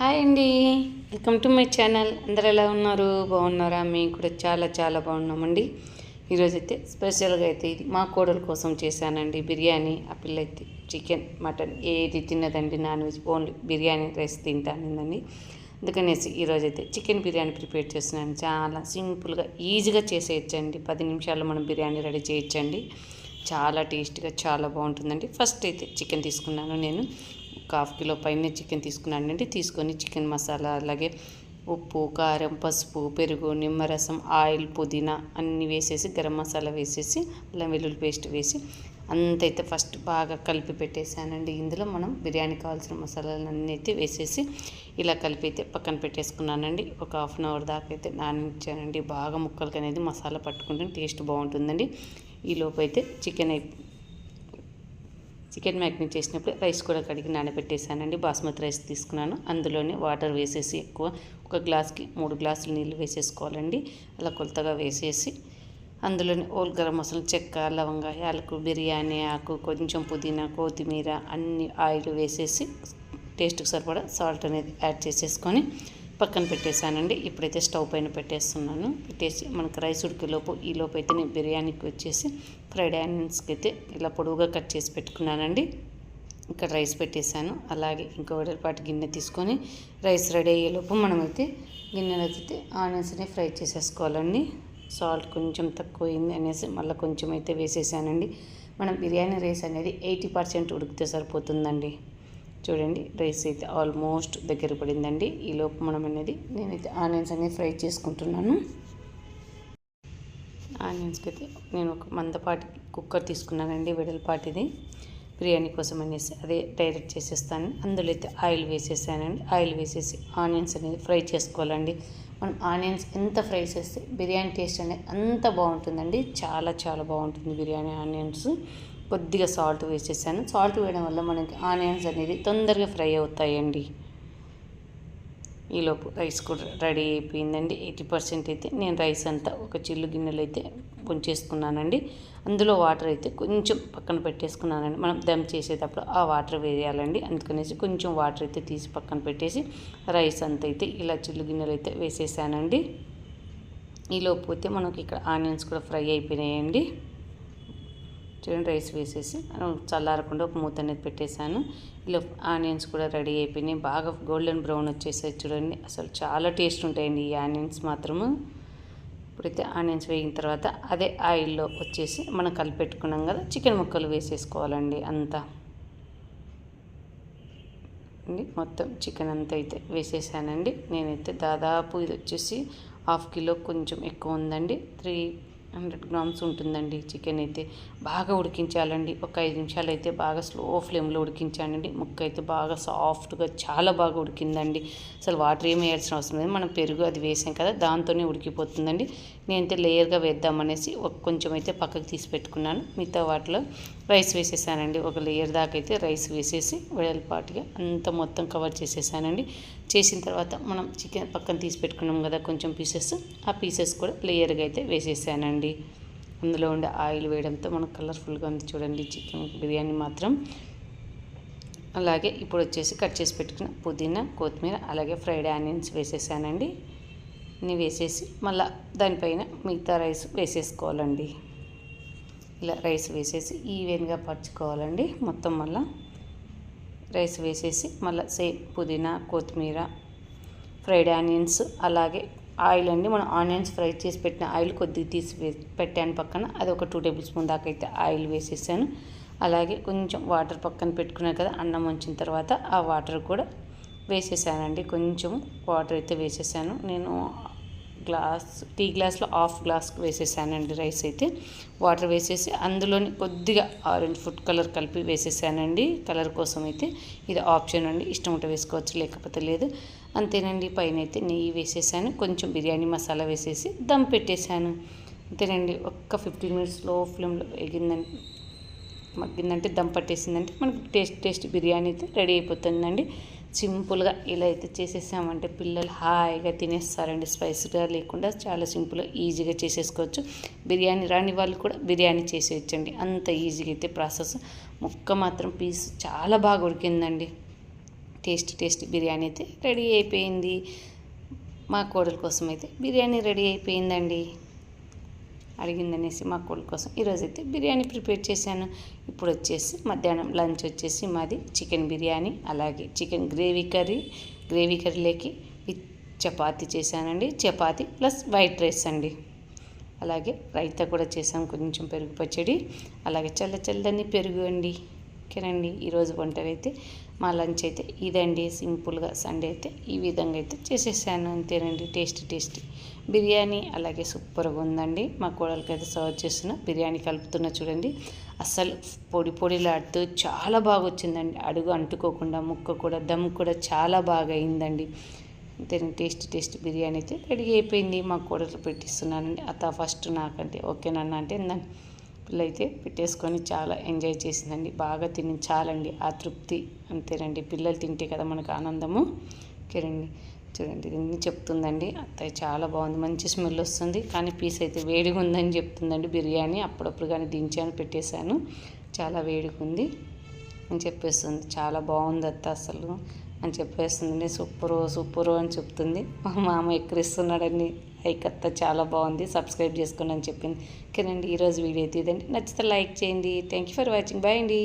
Hi అండి. Welcome to my channel. అందరు ఎలా ఉన్నారు? బాగున్నారా? మేము కూడా చాలా చాలా బాగున్నామండి. ఈరోజైతే స్పెషల్గా అయితే ఇది మా కోడల కోసం చేశానండి బిర్యానీ. ఆ పిల్ల అయితే చికెన్ మటన్ ఏది తిన్నదండి non veg only biryani rice తింటానండి అందుకనేసి ఈరోజైతే చికెన్ బిర్యానీ ప్రిపేర్ చేస్తున్నాను. చాలా సింపుల్గా ఈజీగా చేసేయచ్చండి. పది నిమిషాల్లో మనం బిర్యానీ రెడీ చేయొచ్చండి. చాలా టేస్టీగా చాలా బాగుంటుందండి. ఫస్ట్ అయితే చికెన్ తీసుకున్నాను నేను. ఒక హాఫ్ కిలో పైన చికెన్ తీసుకున్నానండి. తీసుకొని చికెన్ మసాలా అలాగే ఉప్పు కారం పసుపు పెరుగు నిమ్మరసం ఆయిల్ పుదీనా అన్నీ వేసేసి గరం మసాలా వేసేసి అల్లం వెల్లుల్లి పేస్ట్ వేసి అంతైతే ఫస్ట్ బాగా కలిపి పెట్టేశానండి. ఇందులో మనం బిర్యానీ కావాల్సిన మసాలాలన్నీ అయితే వేసేసి ఇలా కలిపి అయితే పక్కన పెట్టేసుకున్నానండి. ఒక హాఫ్ అన్ అవర్ దాకా అయితే నానించానండి. బాగా ముక్కలకి అనేది మసాలా పట్టుకుంటే టేస్ట్ బాగుంటుందండి. ఈ అయితే చికెన్ అయి చికెన్ మ్యాగ్నేట్ చేసినప్పుడు రైస్ కూడా కడిగి నానబెట్టేసానండి బాస్మతి రైస్ తీసుకున్నాను. అందులోనే వాటర్ వేసేసి ఎక్కువ ఒక గ్లాస్కి మూడు గ్లాసులు నీళ్ళు వేసేసుకోవాలండి. అలా కొలతగా వేసేసి అందులోనే ఓల్ గరం మసాలా చెక్క లవంగ యాలకు బిర్యానీ ఆకు కొంచెం పుదీనా కొత్తిమీర అన్ని ఆయిల్ వేసేసి టేస్ట్కి సరిపడా సాల్ట్ అనేది యాడ్ చేసేసుకొని పక్కన పెట్టేశానండి. ఇప్పుడైతే స్టవ్ పైన పెట్టేస్తున్నాను. పెట్టేసి మనకు రైస్ ఉడికేలోపు ఈ అయితే నేను బిర్యానీకి వచ్చేసి ఫ్రైడ్ ఆనియన్స్కి అయితే ఇలా పొడవుగా కట్ చేసి పెట్టుకున్నానండి. ఇక్కడ రైస్ పెట్టేశాను. అలాగే ఇంకో పాటు గిన్నె తీసుకొని రైస్ రెడీ అయ్యేలోపు మనమైతే గిన్నెలో అయితే ఆనియన్స్ని ఫ్రై చేసేసుకోవాలండి. సాల్ట్ కొంచెం తక్కువైంది అనేసి మళ్ళీ కొంచెం అయితే వేసేసానండి. మనం బిర్యానీ రైస్ అనేది ఎయిటీ పర్సెంట్ ఉడికితే సరిపోతుందండి. చూడండి రైస్ అయితే ఆల్మోస్ట్ దగ్గర పడిందండి. ఈ లోపు మనం అనేది నేనైతే ఆనియన్స్ అనేది ఫ్రై చేసుకుంటున్నాను. ఆనియన్స్కి అయితే నేను ఒక మందపాటి కుక్కర్ తీసుకున్నానండి వెడల్పాటిది. బిర్యానీ కోసం అనేసి అదే డైరెక్ట్ చేసేస్తాను. అందులో అయితే ఆయిల్ వేసేసానండి. ఆయిల్ వేసేసి ఆనియన్స్ అనేది ఫ్రై చేసుకోవాలండి. మనం ఆనియన్స్ ఎంత ఫ్రై చేస్తే బిర్యానీ టేస్ట్ అనేది అంత బాగుంటుందండి. చాలా చాలా బాగుంటుంది బిర్యానీ ఆనియన్స్. కొద్దిగా సాల్ట్ వేసేసాను సాల్ట్ వేయడం వల్ల మనకి ఆనియన్స్ అనేది తొందరగా ఫ్రై అవుతాయండి. ఈలోపు రైస్ కూడా రెడీ అయిపోయిందండి. ఎయిటీ పర్సెంట్ అయితే నేను రైస్ అంతా ఒక చిల్లు గిన్నెలు అయితే పొంచేసుకున్నానండి. అందులో వాటర్ అయితే కొంచెం పక్కన పెట్టేసుకున్నానండి. మనం దమ్ చేసేటప్పుడు ఆ వాటర్ వేయాలండి. అందుకనేసి కొంచెం వాటర్ అయితే తీసి పక్కన పెట్టేసి రైస్ అంతా అయితే ఇలా చిల్లు గిన్నెలు అయితే వేసేసానండి. ఈలోపు అయితే మనకి ఇక్కడ ఆనియన్స్ కూడా ఫ్రై అయిపోయినాయండి. చూడండి రైస్ వేసేసి చల్లారకుండా ఒక మూత అనేది పెట్టేశాను. ఇలా ఆనియన్స్ కూడా రెడీ అయిపోయినాయి. బాగా గోల్డెన్ బ్రౌన్ వచ్చేసాయి చూడండి. అసలు చాలా టేస్ట్ ఉంటాయండి ఈ ఆనియన్స్ మాత్రము. ఇప్పుడైతే ఆనియన్స్ వేగిన తర్వాత అదే ఆయిల్లో వచ్చేసి మనం కలిపెట్టుకున్నాం కదా చికెన్ ముక్కలు వేసేసుకోవాలండి అంతా. మొత్తం చికెన్ అంతా అయితే వేసేసానండి. నేనైతే దాదాపు ఇది వచ్చేసి హాఫ్ కిలో కొంచెం ఎక్కువ ఉందండి. త్రీ హండ్రెడ్ గ్రామ్స్ ఉంటుందండి చికెన్ అయితే. బాగా ఉడికించాలండి. ఒక ఐదు నిమిషాలు అయితే బాగా స్లో ఫ్లేమ్లో ఉడికించానండి. ముక్క అయితే బాగా సాఫ్ట్గా చాలా బాగా ఉడికిందండి. అసలు వాటర్ ఏమి వేయాల్సిన అవసరం లేదు. మనం పెరుగు అది వేసాం కదా దాంతోనే ఉడికిపోతుందండి. నేనైతే లేయర్గా వేద్దామనేసి ఒక కొంచెం అయితే పక్కకు తీసి పెట్టుకున్నాను. మిగతా వాటిలో రైస్ వేసేసానండి. ఒక లేయర్ దాకా అయితే రైస్ వేసేసి వెడల్పాటుగా అంత మొత్తం కవర్ చేసేసానండి. చేసిన తర్వాత మనం చికెన్ పక్కన తీసి పెట్టుకున్నాం కదా కొంచెం పీసెస్ ఆ పీసెస్ కూడా లేయర్గా అయితే వేసేసానండి. అందులో ఉండే ఆయిల్ వేయడంతో మనకు కలర్ఫుల్గా ఉంది చూడండి చికెన్ బిర్యానీ మాత్రం. అలాగే ఇప్పుడు వచ్చేసి కట్ చేసి పెట్టుకున్న పుదీనా కొత్తిమీర అలాగే ఫ్రైడ్ ఆనియన్స్ వేసేసానండి. ఇన్ని వేసేసి మళ్ళీ దానిపైన మిగతా రైస్ వేసేసుకోవాలండి. ఇలా రైస్ వేసేసి ఈవెన్గా పరుచుకోవాలండి. మొత్తం మళ్ళీ రైస్ వేసేసి మళ్ళీ సేమ్ పుదీనా కొత్తిమీర ఫ్రైడ్ ఆనియన్స్ అలాగే ఆయిల్ అండి. మనం ఆనియన్స్ ఫ్రై చేసి పెట్టిన ఆయిల్ కొద్దిగా తీసి పెట్టాను పక్కన. అది ఒక టూ టేబుల్ స్పూన్ దాకా అయితే ఆయిల్ వేసేసాను. అలాగే కొంచెం వాటర్ పక్కన పెట్టుకున్నాను కదా అన్నం వంచిన తర్వాత ఆ వాటర్ కూడా వేసేసానండి. కొంచెం వాటర్ అయితే వేసేసాను. నేను గ్లాస్ టీ గ్లాస్లో హాఫ్ గ్లాస్ వేసేసానండి రైస్ అయితే. వాటర్ వేసేసి అందులోని కొద్దిగా ఆరెంజ్ ఫుడ్ కలర్ కలిపి వేసేసానండి. కలర్ కోసం అయితే ఇది ఆప్షన్ అండి. ఇష్టం ఉంటే వేసుకోవచ్చు లేకపోతే లేదు. అంతేనండి. పైన అయితే నెయ్యి వేసేసాను. కొంచెం బిర్యానీ మసాలా వేసేసి దమ్ పెట్టేశాను. అంతేనండి. ఒక్క ఫిఫ్టీన్ మినిట్స్లో ఫ్లేమ్లో వేగిందండి మగ్గిందంటే దమ్ పట్టేసిందంటే మనకి టేస్ట్ టేస్ట్ బిర్యానీ అయితే రెడీ అయిపోతుందండి. సింపుల్గా ఇలా అయితే చేసేసామంటే పిల్లలు హాయిగా తినేస్తారండి. స్పైస్గా లేకుండా చాలా సింపుల్గా ఈజీగా చేసేసుకోవచ్చు. బిర్యానీ రాని వాళ్ళు కూడా బిర్యానీ చేసేయచ్చండి. అంత ఈజీగా అయితే ప్రాసెస్. ముక్క మాత్రం పీస్ చాలా బాగా ఉడికిందండి. టేస్ట్ టేస్ట్ బిర్యానీ అయితే రెడీ అయిపోయింది. మా కోడల కోసం అయితే బిర్యానీ రెడీ అయిపోయిందండి. అడిగిందనేసి మా కోళ్ళ కోసం ఈరోజు అయితే బిర్యానీ ప్రిపేర్ చేశాను. ఇప్పుడు వచ్చేసి మధ్యాహ్నం లంచ్ వచ్చేసి మాది చికెన్ బిర్యానీ అలాగే చికెన్ గ్రేవీ కర్రీ గ్రేవీ కర్రీలోకి విత్ చేశానండి. చపాతీ ప్లస్ వైట్ రైస్ అండి. అలాగే రైతా కూడా చేసాం కొంచెం పెరుగు పచ్చడి అలాగే చల్ల చల్లని పెరుగు అండి. ఓకేనండి. ఈరోజు వంటలు అయితే మా లంచ్ అయితే ఇదండి. సింపుల్గా సండే అయితే ఈ విధంగా అయితే చేసేసాను. అంతేనండి. టేస్టీ టేస్టీ బిర్యానీ అలాగే సూపర్గా ఉందండి. మా కోడలికి అయితే సర్వ్ చేస్తున్న బిర్యానీ కలుపుతున్న చూడండి. అస్సలు పొడి పొడిలాడుతూ చాలా బాగా వచ్చిందండి అడుగు అంటుకోకుండా ముక్క కూడా దమ్ కూడా చాలా బాగా అయిందండి అంతే టేస్ట్ టేస్ట్ బిర్యానీ అయితే రెడీ అయిపోయింది. మా కోడలు పెట్టిస్తున్నానండి. అత ఫస్ట్ నాకంటే ఓకేనన్నా అంటే నన్ను పిల్ల అయితే పెట్టేసుకొని చాలా ఎంజాయ్ చేసిందండి. బాగా తిని చాలండి ఆ తృప్తి అంతేనండి. పిల్లలు తింటే కదా మనకు ఆనందము. ఓకేనండి. చూడండి దీన్ని చెప్తుందండి. అత్తయ్య చాలా బాగుంది. మంచి స్మెల్ వస్తుంది. కానీ పీస్ అయితే వేడిగా ఉందని చెప్తుందండి. బిర్యానీ అప్పుడప్పుడు కానీ దించాను పెట్టేశాను. చాలా వేడిగా ఉంది అని చెప్పేస్తుంది. చాలా బాగుంది అత్త అసలు అని చెప్పేస్తుంది సూపరు సూపరు అని చెప్తుంది. మా మామ ఎక్కరిస్తున్నాడని హైకత్త చాలా బాగుంది. సబ్స్క్రైబ్ చేసుకోండి అని చెప్పింది ఓకేనండి ఈరోజు వీడియో అయితే ఇదండి. నచ్చితే లైక్ చేయండి. Thank you for watching bye అండి.